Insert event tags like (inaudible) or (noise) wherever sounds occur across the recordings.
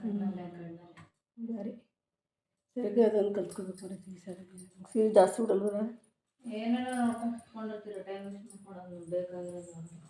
ಕಣ್ಣಲ್ಲೇ ಕಣ್ಣಲ್ಲೇ ಬಾರಿ ಸರಿಗೆ ಅದೊಂದು ಕಲ್ತ್ಕೋಬೇಕು ಬರುತ್ತೆ ಈ ಸರಿ. ಸೀರೆ ಜಾಸ್ತಿ ಬಿಡಲ್ವಲ್ಲ ಏನೇನೋ ಟೈಮ್ ವೇಸ್ಟ್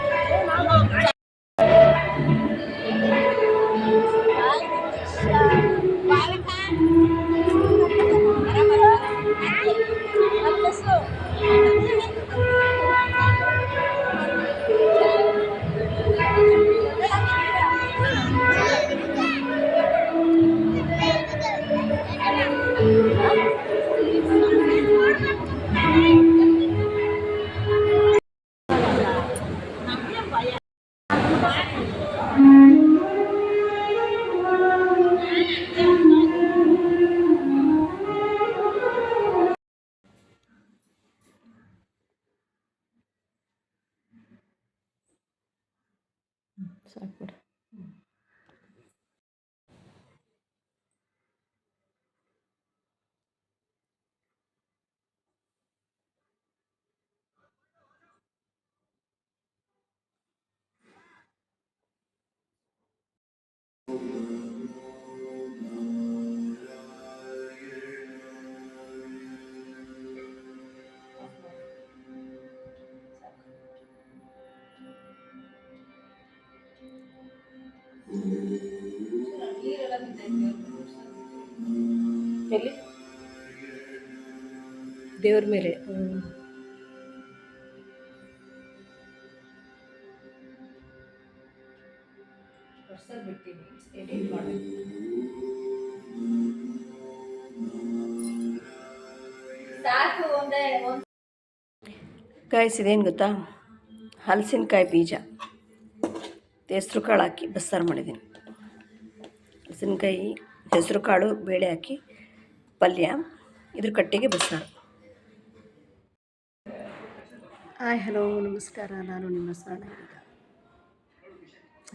ಬೇಕಾಗಿರೋದು ಎಲ್ಲಿ? ದೇವ್ರ ಮೇಲೆ. ಎಡಿಟ್ ಒಂದು ಗಾಯ್ಸ್ ಗೊತ್ತಾ? ಹಲಸಿನಕಾಯಿ ಬೀಜ. ಹೆಸ್ರು ಕಾಳು ಹಾಕಿ ಬಸ್ಸಾರು ಮಾಡಿದ್ದೀನಿ. ಹಸಿನಕಾಯಿ ಹೆಸರು ಕಾಳು ಬೇಳೆ ಹಾಕಿ ಪಲ್ಯ, ಇದ್ರ ಕಟ್ಟಿಗೆ ಬಸ್ಸಾರು. ಹಾಯ್, ಹಲೋ, ನಮಸ್ಕಾರ. ನಾನು ನಿಮ್ಮ ಸ್ಮರಣ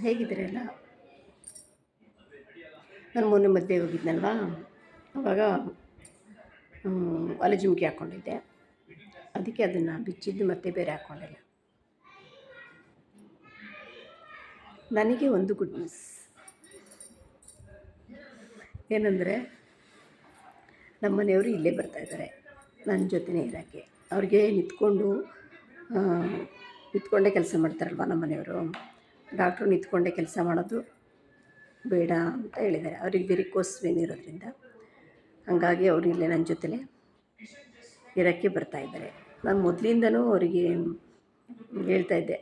ಹೇಗಿದ್ದೀರಲ್ಲ ನಾನು ಮೊನ್ನೆ ಮದುವೆ ಹೋಗಿದ್ನಲ್ವಾ? ಅವಾಗ ಒಲೆ ಜುಮ್ಕಿ ಹಾಕ್ಕೊಂಡಿದ್ದೆ. ಅದಕ್ಕೆ ಅದನ್ನು ಬಿಚ್ಚಿದ್ದು ಮತ್ತೆ ಬೇರೆ ಹಾಕ್ಕೊಂಡಿಲ್ಲ. ನನಗೆ ಒಂದು ಗುಡ್ ನ್ಯೂಸ್ ಏನಂದರೆ ನಮ್ಮನೆಯವರು ಇಲ್ಲೇ ಬರ್ತಾಯಿದ್ದಾರೆ ನನ್ನ ಜೊತೆನೇ ಇರೋಕ್ಕೆ. ಅವ್ರಿಗೆ ನಿಂತ್ಕೊಂಡು ನಿಂತ್ಕೊಂಡೇ ಕೆಲಸ ಮಾಡ್ತಾರಲ್ವ ನಮ್ಮನೆಯವರು ಡಾಕ್ಟ್ರು ನಿಂತ್ಕೊಂಡೇ ಕೆಲಸ ಮಾಡೋದು ಬೇಡ ಅಂತ ಹೇಳಿದ್ದಾರೆ. ಅವ್ರಿಗೆ ಬೇರೆ ಕೋರ್ಸ್ ಇರೋದ್ರಿಂದ. ಹಾಗಾಗಿ ಅವರು ಇಲ್ಲೇ ನನ್ನ ಜೊತೆಲೇ ಇರೋಕ್ಕೆ ಬರ್ತಾಯಿದ್ದಾರೆ ನಾನು ಮೊದಲಿಂದನೂ ಅವರಿಗೆ ಹೇಳ್ತಾ ಇದ್ದೆ.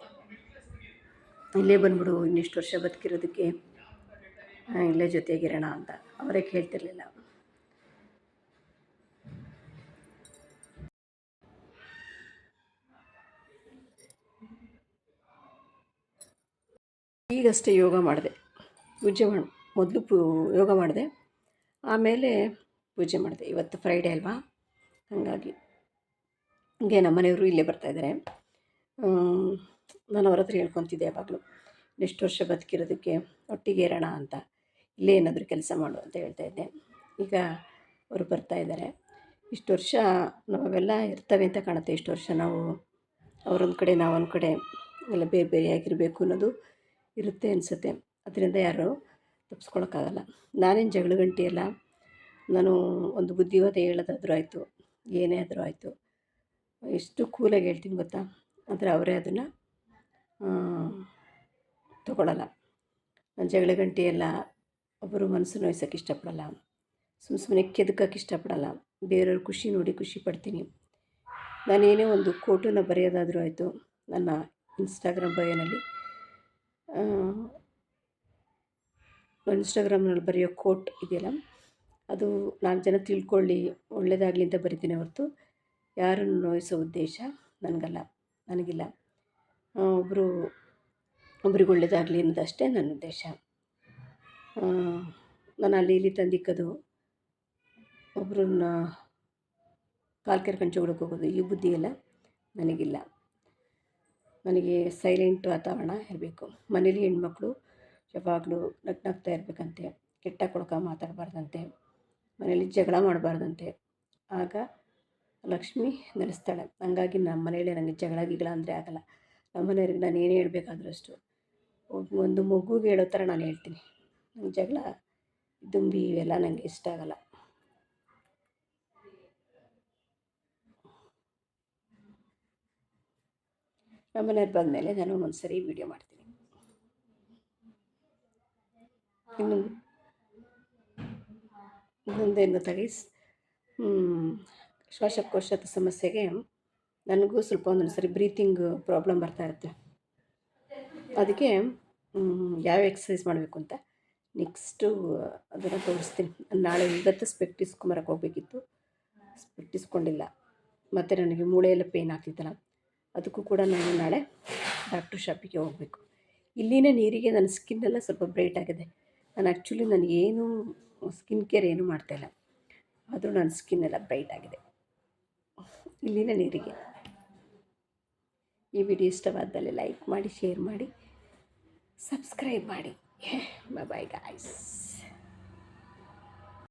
ಇಲ್ಲೇ ಬಂದ್ಬಿಡು, ಇನ್ನಿಷ್ಟು ವರ್ಷ ಬದುಕಿರೋದಕ್ಕೆ. ಇಲ್ಲೇ ಜೊತೆಗಿರೋಣ ಅಂತ. ಅವರೇ ಕೇಳ್ತಿರ್ಲಿಲ್ಲ. ಈಗಷ್ಟೇ ಯೋಗ ಮಾಡಿದೆ. ಪೂಜೆ ಮಾಡಿ, ಮೊದಲು ಪೂ, ಯೋಗ ಮಾಡಿದೆ. ಆಮೇಲೆ ಪೂಜೆ ಮಾಡಿದೆ. ಇವತ್ತು ಫ್ರೈಡೇ ಅಲ್ವಾ? ಹಾಗಾಗಿ, ಹಂಗೆ ನಮ್ಮನೆಯವರು ಇಲ್ಲೇ ಬರ್ತಾಯಿದ್ದಾರೆ ನಾನು ಅವ್ರ ಹತ್ರ ಹೇಳ್ಕೊತಿದ್ದೆ ಯಾವಾಗಲೂ, ನೆಕ್ಸ್ಟ್ ವರ್ಷ ಬದುಕಿರೋದಕ್ಕೆ ಒಟ್ಟಿಗೆ ಇರೋಣ ಅಂತ, ಇಲ್ಲೇ ಏನಾದರೂ ಕೆಲಸ ಮಾಡು ಅಂತ ಹೇಳ್ತಾ ಇದ್ದೆ. ಈಗ ಅವರು ಬರ್ತಾ ಇದ್ದಾರೆ. ಇಷ್ಟು ವರ್ಷ ನಾವೆಲ್ಲ ಇರ್ತವೆ ಅಂತ ಕಾಣುತ್ತೆ. ಇಷ್ಟು ವರ್ಷ ನಾವು ಅವರೊಂದು ಕಡೆ, ನಾವೊಂದು ಕಡೆ ಎಲ್ಲ ಬೇರೆ ಬೇರೆಯಾಗಿರಬೇಕು ಅನ್ನೋದು ಇರುತ್ತೆ ಅನಿಸುತ್ತೆ. ಅದರಿಂದ ಯಾರು ತಪ್ಪಿಸ್ಕೊಳಕ್ಕಾಗಲ್ಲ ನಾನೇನು ಜಗಳ ಗಂಟೆ ಅಲ್ಲ ನಾನು ಒಂದು ಬುದ್ಧಿವಾದ ಹೇಳೋದಾದ್ರೂ ಆಯಿತು, ಏನೇ ಆದರೂ ಆಯಿತು, ಎಷ್ಟು ಕೂಲಾಗಿ ಹೇಳ್ತೀನಿ ಗೊತ್ತಾ? ಆದರೆ ಅವರೇ ಅದನ್ನು ತಗೊಳ್ಳಲ್ಲ ಜಗಳ ಗಂಟೆ ಎಲ್ಲ ಒಬ್ಬರು ಮನಸ್ಸು ನೋಯ್ಸೋಕ್ಕೆ ಇಷ್ಟಪಡಲ್ಲ. ಸುಮ್ಮ ಸುಮ್ಮನೆ ಕೆದಕಕ್ಕೆ ಇಷ್ಟಪಡಲ್ಲ. ಬೇರೆಯವ್ರ ಖುಷಿ ನೋಡಿ ಖುಷಿ ಪಡ್ತೀನಿ. ನಾನೇನೇ ಒಂದು ಕೋಟನ್ನು ಬರೆಯೋದಾದರೂ ಆಯಿತು. ನನ್ನ ಇನ್ಸ್ಟಾಗ್ರಾಮ್ ಬಯೋನಲ್ಲಿ ಇನ್ಸ್ಟಾಗ್ರಾಮ್ನಲ್ಲಿ ಬರೆಯೋ ಕೋಟ್ ಇದೆಯಲ್ಲ, ಅದು ನಾಲ್ಕು ಜನ ತಿಳ್ಕೊಳ್ಳಿ ಒಳ್ಳೆಯದಾಗಲಿ ಅಂತ ಬರಿತೀನಿ ಹೊರತು. ಯಾರನ್ನು ನೋಯಿಸೋ ಉದ್ದೇಶ ನನಗಲ್ಲ, ನನಗಿಲ್ಲ. ಒಬ್ಬರು ಒಬ್ರಿಗೆ ಒಳ್ಳೆಯದಾಗಲಿ ಅನ್ನೋದಷ್ಟೇ ನನ್ನ ಉದ್ದೇಶ. ನಾನು ಅಲ್ಲಿ ಇಲ್ಲಿ ತಂದಿಕ್ಕೋದು ಒಬ್ಬರನ್ನ ಕಾಲು ಕೆರ್ಕೊಂಡು ಜೋಡಕ್ಕೆ ಹೋಗೋದು, ಈ ಬುದ್ಧಿ ಎಲ್ಲ ನನಗಿಲ್ಲ. ನನಗೆ ಸೈಲೆಂಟ್ ವಾತಾವರಣ ಇರಬೇಕು. ಮನೇಲಿ ಹೆಣ್ಮಕ್ಳು ಯಾವಾಗಲೂ ನಗ್ನಾಗ್ತಾ ಇರಬೇಕಂತೆ, ಕೆಟ್ಟ ಕೊಳಕ ಮಾತಾಡಬಾರ್ದಂತೆ, ಮನೇಲಿ ಜಗಳ ಮಾಡಬಾರ್ದಂತೆ. ಆಗ ಲಕ್ಷ್ಮಿ ನೆಲೆಸ್ತಾಳೆ. ಹಂಗಾಗಿ ನಮ್ಮ ಮನೇಲಿ ನನಗೆ ಜಗಳ, ಗಿಗಳ ಅಂದರೆ ಆಗಲ್ಲ. ನಮ್ಮ ಮನೆಯವ್ರಿಗೆ ನಾನು ಏನೇ ಹೇಳಬೇಕಾದ್ರೂ ಒಂದು ಮಗುಗೆ ಹೇಳೋ ಥರ ನಾನು ಹೇಳ್ತೀನಿ. ನಂಗೆ ಜಗಳ ದುಂಬಿ ಇವೆಲ್ಲ ನನಗೆ ಇಷ್ಟ ಆಗಲ್ಲ. ನಮ್ಮನೆಯವ್ರು ಬಂದಮೇಲೆ ನಾನು ಒಂದೊಂದು ಸರಿ ವೀಡಿಯೋ ಮಾಡ್ತೀನಿ. ಇನ್ನು ಮುಂದೇನು ತಗಿಸ್ ಗೈಸ್ ಶ್ವಾಸಕೋಶದ ಸಮಸ್ಯೆಗೆ ನನಗೂ ಸ್ವಲ್ಪ ಒಂದೊಂದು ಸರಿ ಬ್ರೀತಿಂಗ್ ಪ್ರಾಬ್ಲಮ್ ಬರ್ತಾ ಇರುತ್ತೆ. ಅದಕ್ಕೆ ಯಾವ ಎಕ್ಸಸೈಸ್ ಮಾಡಬೇಕು ಅಂತ ನೆಕ್ಸ್ಟು ಅದನ್ನು ತೋರಿಸ್ತೀನಿ. ನಾಳೆ ಇವತ್ತು ಸ್ಪೆಕ್ಟ್ ಇಸ್ಕೊಂಬರಕ್ಕೆ ಹೋಗಬೇಕಿತ್ತು. ಸ್ಪೆಕ್ಟಿಸ್ಕೊಂಡಿಲ್ಲ ಮತ್ತು ನನಗೆ ಮೂಳೆಯೆಲ್ಲ ಪೇಯ್ನ್ ಆಗ್ತಿತ್ತಲ್ಲ. ಅದಕ್ಕೂ ಕೂಡ ನಾನು ನಾಳೆ ಡಾಕ್ಟ್ರ್ ಶಾಪಿಗೆ ಹೋಗಬೇಕು. ಇಲ್ಲಿನ ನೀರಿಗೆ ನನ್ನ ಸ್ಕಿನ್ನೆಲ್ಲ ಸ್ವಲ್ಪ ಬ್ರೈಟ್ ಆಗಿದೆ. ನಾನು ಆ್ಯಕ್ಚುಲಿ ನಾನು ಏನು ಸ್ಕಿನ್ ಕೇರ್ ಏನೂ ಮಾಡ್ತಾಯಿಲ್ಲ ಆದರೂ ನನ್ನ ಸ್ಕಿನ್ ಎಲ್ಲ ಬ್ರೈಟ್ ಆಗಿದೆ. ಇಲ್ಲಿನ ನೀರಿಗೆ. ಈ ವಿಡಿಯೋ ಇಷ್ಟವಾದಲ್ಲಿ ಲೈಕ್ ಮಾಡಿ ಶೇರ್ ಮಾಡಿ ಸಬ್ಸ್ಕ್ರೈಬ್ ಮಾಡಿ. (laughs) Bye guys